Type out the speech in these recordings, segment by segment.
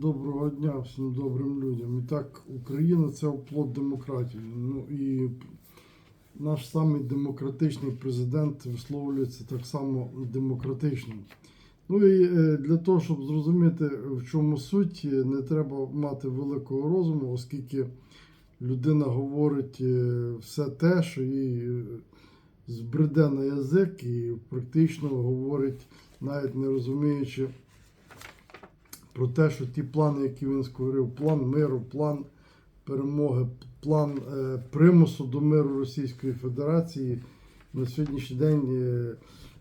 Доброго дня всім добрим людям. І так, Україна це оплот демократії. Ну і наш самий демократичний президент висловлюється так само демократично. Ну і е, для того, щоб зрозуміти, в чому суть, е, не треба мати великого розуму, оскільки людина говорить е, все те, що їй збреде на язик, і практично говорить, навіть не розуміючи про те, що ті плани, які він скорив, план миру, план перемоги, план е, примусу до миру Російської Федерації на сьогоднішній день, е,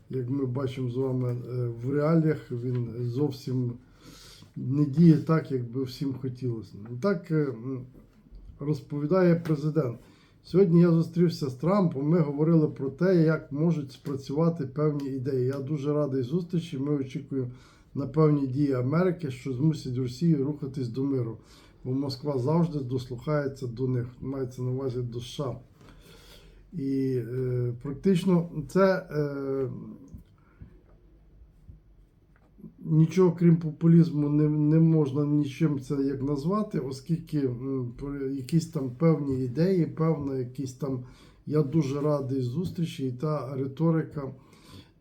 як ми бачимо з вами е, в реаліях, він зовсім не діє так, як би всім хотілося. Ну, Так розповідає президент. Сьогодні я зустрівся з Трампом. Ми говорили про те, як можуть спрацювати певні ідеї. Я дуже радий зустрічі. Ми очікуємо на певні дії Америки, що змусять Росію рухатись до миру. Бо Москва завжди дослухається до них, мається на увазі до США. І е, практично це е, нічого крім популізму не, не можна нічим це як назвати, оскільки м, якісь там певні ідеї, певна якісь там. Я дуже радий зустрічі, і та риторика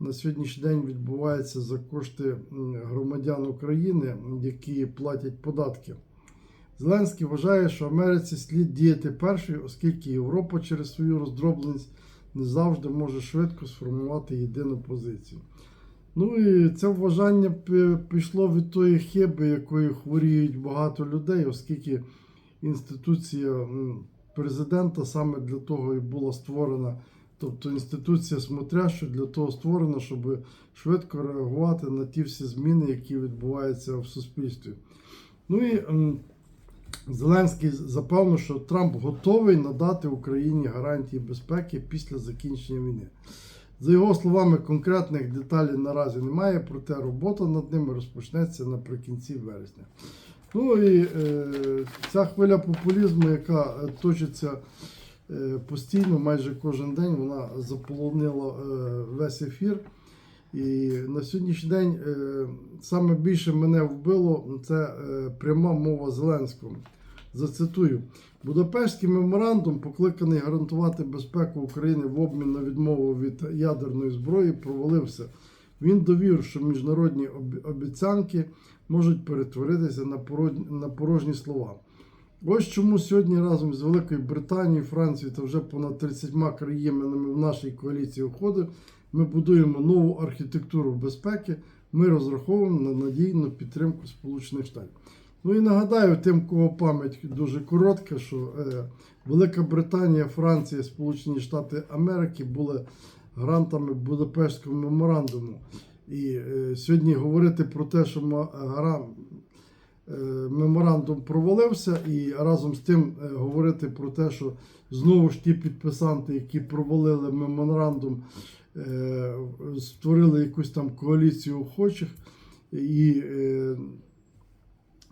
на сьогоднішній день відбувається за кошти громадян України, які платять податки. Зеленський вважає, що Америці слід діяти першою, оскільки Європа через свою роздробленість не завжди може швидко сформувати єдину позицію. Ну і це вважання пішло від тої хиби, якою хворіють багато людей, оскільки інституція президента саме для того і була створена. Тобто інституція смотряща для того створена, щоб швидко реагувати на ті всі зміни, які відбуваються в суспільстві. Ну і Зеленський запевнив, що Трамп готовий надати Україні гарантії безпеки після закінчення війни. За його словами, конкретних деталей наразі немає, проте робота над ними розпочнеться наприкінці вересня. Ну і е, ця хвиля популізму, яка е, точиться постійно, майже кожен день, вона заполонила е, весь ефір. І на сьогоднішній день е, саме більше мене вбило це е, пряма мова Зеленського. Зацитую: Будапештський меморандум, покликаний гарантувати безпеку України в обмін на відмову від ядерної зброї, провалився. Він довів, що міжнародні обіцянки можуть перетворитися на порожні слова. Ось чому сьогодні разом з Великою Британією, Францією та вже понад 30 країнами в нашій коаліції уходу ми будуємо нову архітектуру безпеки. Ми розраховуємо на надійну підтримку Сполучених Штатів. Ну і нагадаю тим, кого пам'ять дуже коротка, що е, Велика Британія, Франція, Сполучені Штати Америки були грантами Будапештського меморандуму. І е, сьогодні говорити про те, що е, меморандум провалився, і разом з тим е, говорити про те, що знову ж ті підписанти, які провалили меморандум, е, створили якусь там коаліцію охочих і е,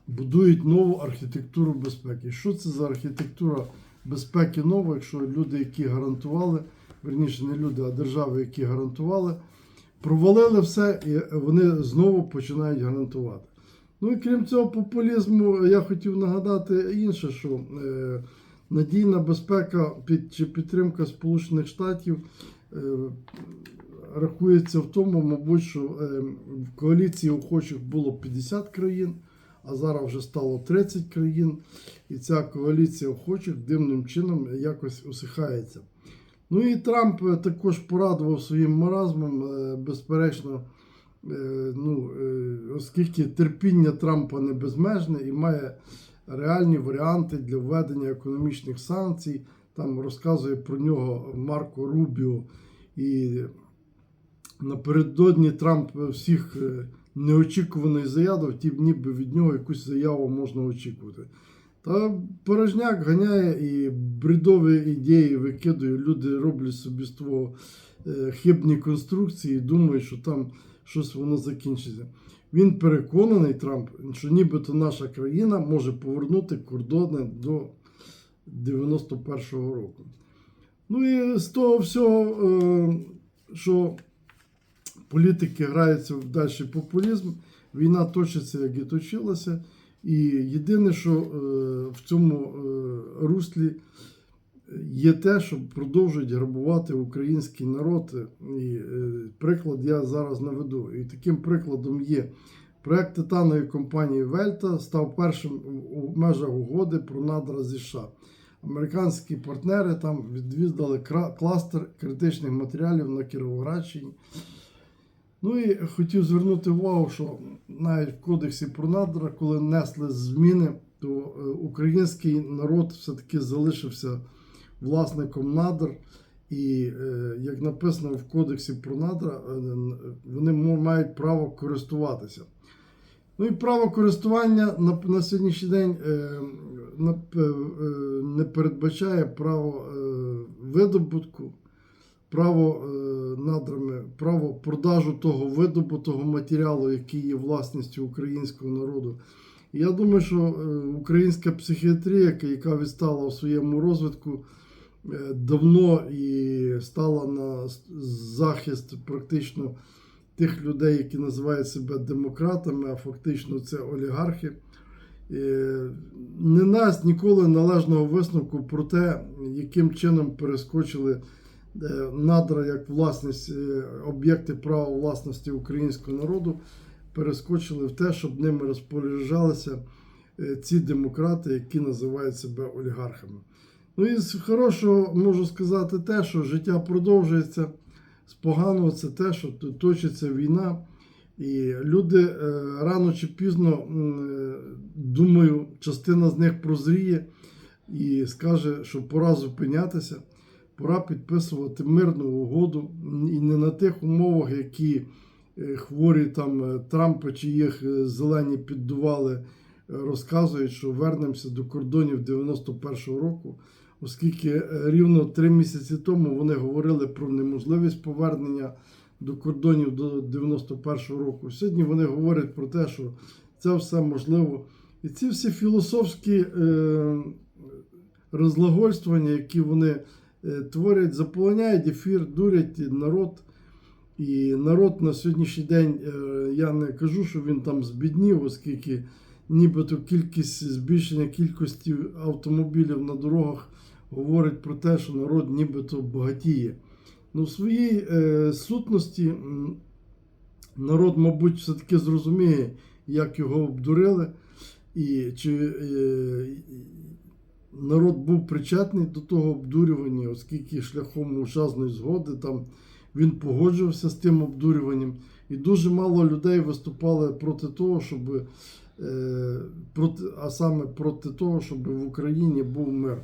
будують нову архітектуру безпеки. Що це за архітектура безпеки нова, якщо люди, які гарантували, верніше не люди, а держави, які гарантували, провалили все, і вони знову починають гарантувати. Ну і крім цього популізму, я хотів нагадати інше, що е, надійна безпека під, чи підтримка Сполучених Штатів е, рахується в тому, мабуть, що е, в коаліції охочих було 50 країн, а зараз вже стало 30 країн, і ця коаліція охочих дивним чином якось усихається. Ну і Трамп е, також порадував своїм маразмом, е, безперечно, ну, е, оскільки терпіння Трампа не безмежне і має реальні варіанти для введення економічних санкцій. Там розказує про нього Марко Рубіо. І напередодні Трамп всіх е, неочікуваних заяв, ті ніби від нього якусь заяву можна очікувати. Та порожняк ганяє і бредові ідеї викидує. Люди роблять собі з е, хибні конструкції і думають, що там щось воно закінчиться. Він переконаний, Трамп, що нібито наша країна може повернути кордони до 91-го року. Ну і з того всього, е, що політики граються в дальший популізм, війна точиться, як і точилася. І єдине, що е, в цьому е, руслі є те, що продовжують грабувати український народ. І е, приклад я зараз наведу. І таким прикладом є проект титанової компанії Вельта став першим у- межах угоди про надра зі США. Американські партнери там відвідали кра- кластер критичних матеріалів на Кіровоградщині. Ну і хотів звернути увагу, що навіть в Кодексі про надра, коли внесли зміни, то е, український народ все-таки залишився власником надр. І е, як написано в Кодексі про надра, е, вони мають право користуватися. Ну і право користування на, на сьогоднішній день е, е, е, не передбачає право е, видобутку, право е, надрами, право продажу того видобутого матеріалу, який є власністю українського народу. І я думаю, що е, українська психіатрія, яка відстала у своєму розвитку, е, давно і стала на захист практично тих людей, які називають себе демократами, а фактично це олігархи. Е, Не дасть ніколи належного висновку про те, яким чином перескочили е, надра як власність, е, об'єкти права власності українського народу, перескочили в те, щоб ними розпоряджалися е, ці демократи, які називають себе олігархами. Ну і з хорошого можу сказати те, що життя продовжується. З поганого це те, що точиться війна, і люди е, рано чи пізно, е, думаю, частина з них прозріє і скаже, що пора зупинятися, пора підписувати мирну угоду і не на тих умовах, які е, хворі там Трампа чи їх зелені піддували, розказують, що вернемося до кордонів 91-го року оскільки рівно три місяці тому вони говорили про неможливість повернення до кордонів до 91-го року. Сьогодні вони говорять про те, що це все можливо. І ці всі філософські е, розлагольствування, які вони е, творять, заполоняють ефір, дурять народ. І народ на сьогоднішній день, е, я не кажу, що він там збіднів, оскільки нібито кількість збільшення кількості автомобілів на дорогах говорить про те, що народ нібито багатіє. Ну, в своїй е, сутності народ, мабуть, все-таки зрозуміє, як його обдурили, і чи е, народ був причетний до того обдурювання, оскільки шляхом мовчазної згоди там він погоджувався з тим обдурюванням. І дуже мало людей виступали проти того, щоб е, проти, а саме проти того, щоб в Україні був мир.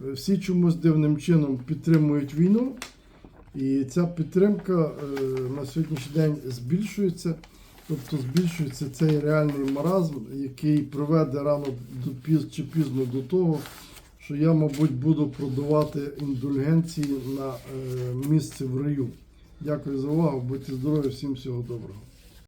Всі чомусь дивним чином підтримують війну, і ця підтримка е, на сьогоднішній день збільшується. Тобто збільшується цей реальний маразм, який приведе рано до піз, чи пізно до того, що я, мабуть, буду продавати індульгенції на е, місце в раю. Дякую за увагу, будьте здорові, всім всього доброго.